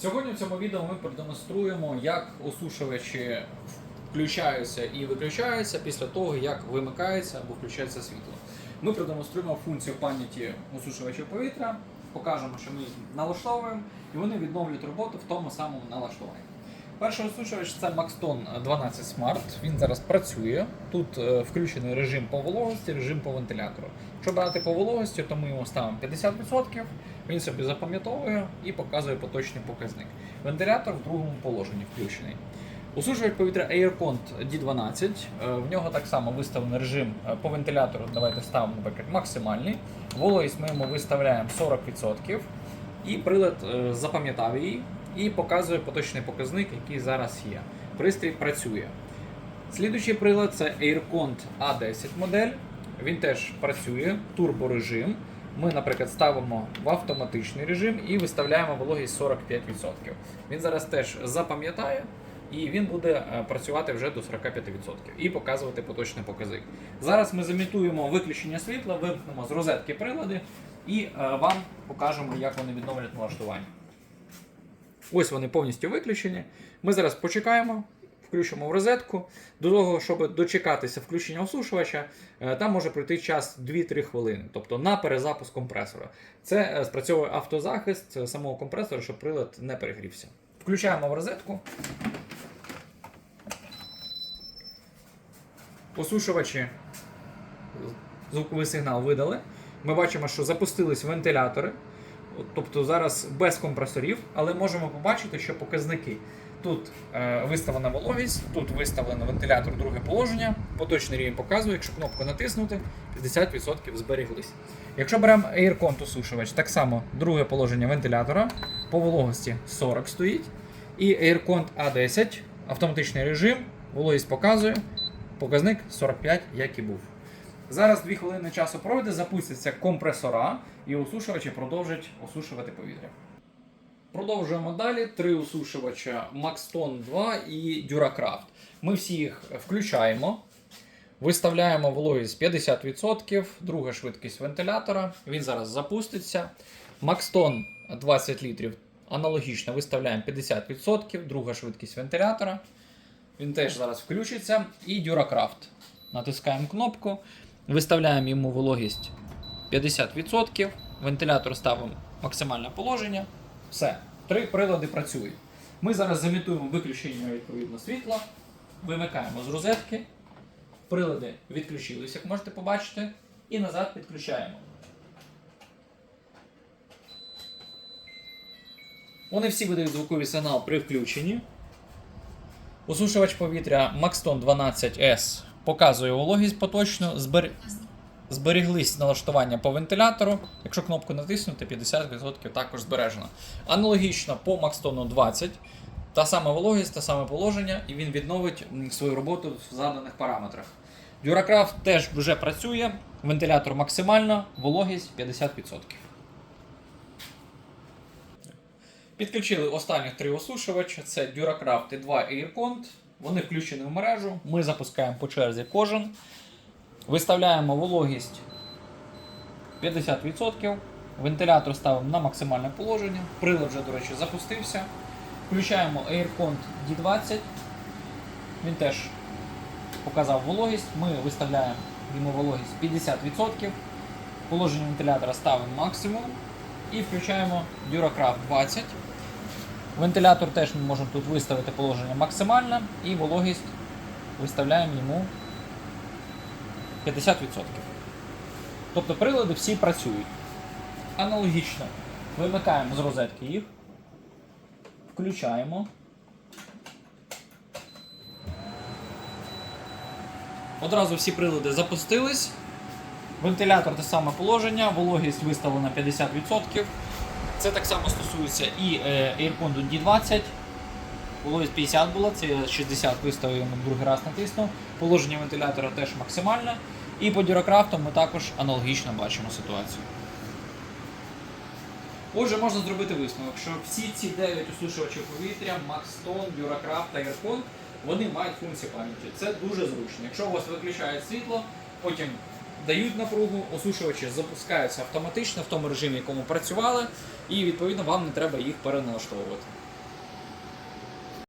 Сьогодні в цьому відео ми продемонструємо, як осушувачі включаються і виключаються після того, як вимикається або включається світло. Ми продемонструємо функцію пам'яті осушувачів повітря, покажемо, що ми їх налаштовуємо, і вони відновлюють роботу в тому самому налаштуванні. Перший осушувач це Maxton 12 Smart. Він зараз працює. Тут е, включений режим по вологості, режим по вентилятору. Якщо брати по вологості, то ми йому ставимо 50%, він собі запам'ятовує і показує поточний показник. Вентилятор в другому положенні включений. Усушувач повітря AirCont D12. е, В нього так само виставлений режим е, по вентилятору. Давайте ставимо, наприклад, максимальний. Вологість ми йому виставляємо 40%. І прилад е, запам'ятав її і показує поточний показник, який зараз є. Пристрій працює. Слідуючий прилад це AirCont A10 модель. Він теж працює, турборежим. Ми, наприклад, ставимо в автоматичний режим і виставляємо вологість 45%. Він зараз теж запам'ятає і він буде е, працювати вже до 45% і показувати поточний показник. Зараз ми замітуємо виключення світла, вимкнемо з розетки прилади і е, вам покажемо, як вони відновлять налаштування. Ось вони повністю виключені. Ми зараз почекаємо, включимо в розетку. До того, щоб дочекатися включення осушувача, е, там може пройти час 2-3 хвилини, тобто на перезапуск компресора. Це е, спрацьовує автозахист е, самого компресора, щоб прилад не перегрівся. Включаємо в розетку. Осушувачі звуковий сигнал видали. Ми бачимо, що запустились вентилятори. Тобто зараз без компресорів, але можемо побачити, що показники. Тут е, виставлена вологість, тут виставлено вентилятор друге положення, поточний рівень показує, якщо кнопку натиснути, 50% зберіглись. Якщо беремо AirCont осушувач, так само друге положення вентилятора, по вологості 40 стоїть. І AirCont A10, автоматичний режим, вологість показує, показник 45, як і був. Зараз 2 хвилини часу пройде, запустяться компресора, і осушувачі продовжать осушувати повітря. Продовжуємо далі. Три осушувача Maxton 2 і Duracraft. Ми всі їх включаємо. Виставляємо вологість 50%, друга швидкість вентилятора. Він зараз запуститься. Maxton 20 літрів. Аналогічно виставляємо 50%, друга швидкість вентилятора. Він теж зараз включиться. І Duracraft. Натискаємо кнопку, виставляємо йому вологість 50%, вентилятор ставимо максимальне положення. Все, три прилади працюють. Ми зараз замітуємо виключення відповідно світла, вимикаємо з розетки, прилади відключилися, як можете побачити, і назад підключаємо. Вони всі видають звуковий сигнал при включенні. Осушувач повітря Maxton 12S показує вологість поточну, збер... зберіглись налаштування по вентилятору. Якщо кнопку натиснути, 50% також збережено. Аналогічно по Maxton 20, та сама вологість, те саме положення, і він відновить свою роботу в заданих параметрах. Duracraft теж вже працює, вентилятор максимально, вологість 50%. Підключили останніх три осушувачі: це Duracraft і 2 AirCont. Вони включені в мережу. Ми запускаємо по черзі кожен. Виставляємо вологість 50%. Вентилятор ставимо на максимальне положення. Прилад вже, до речі, запустився. Включаємо AirCont D20. Він теж показав вологість. Ми виставляємо йому вологість 50%. Положення вентилятора ставимо максимум. І включаємо Duracraft 20. Вентилятор теж ми можемо тут виставити положення максимальне і вологість виставляємо йому 50%. Тобто прилади всі працюють. Аналогічно вимикаємо з розетки їх, включаємо. Одразу всі прилади запустились. Вентилятор те саме положення, вологість виставлена 50%. Це так само стосується і е, D20. Вологість 50 була, це 60 виставив йому другий раз натиснув. Положення вентилятора теж максимальне. І по Duracraft ми також аналогічно бачимо ситуацію. Отже, можна зробити висновок, що всі ці 9 осушувачів повітря, Maxton, Duracraft та AirCon, вони мають функцію пам'яті. Це дуже зручно. Якщо у вас виключають світло, потім дають напругу, осушувачі запускаються автоматично в тому режимі, в якому працювали, і відповідно вам не треба їх переналаштовувати.